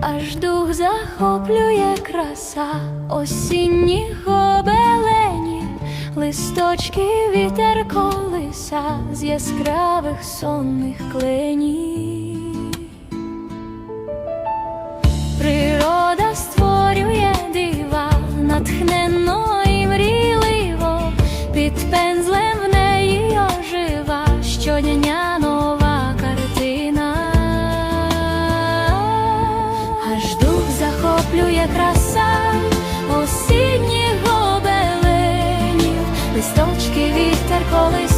аж дух захоплює краса, осінні гобелені, листочки вітер колиса з яскравих сонних кленів. Природа створює дива, натхненно і мріливо під пензлем. є краса осінніх гобеленів, листочки вітер колись.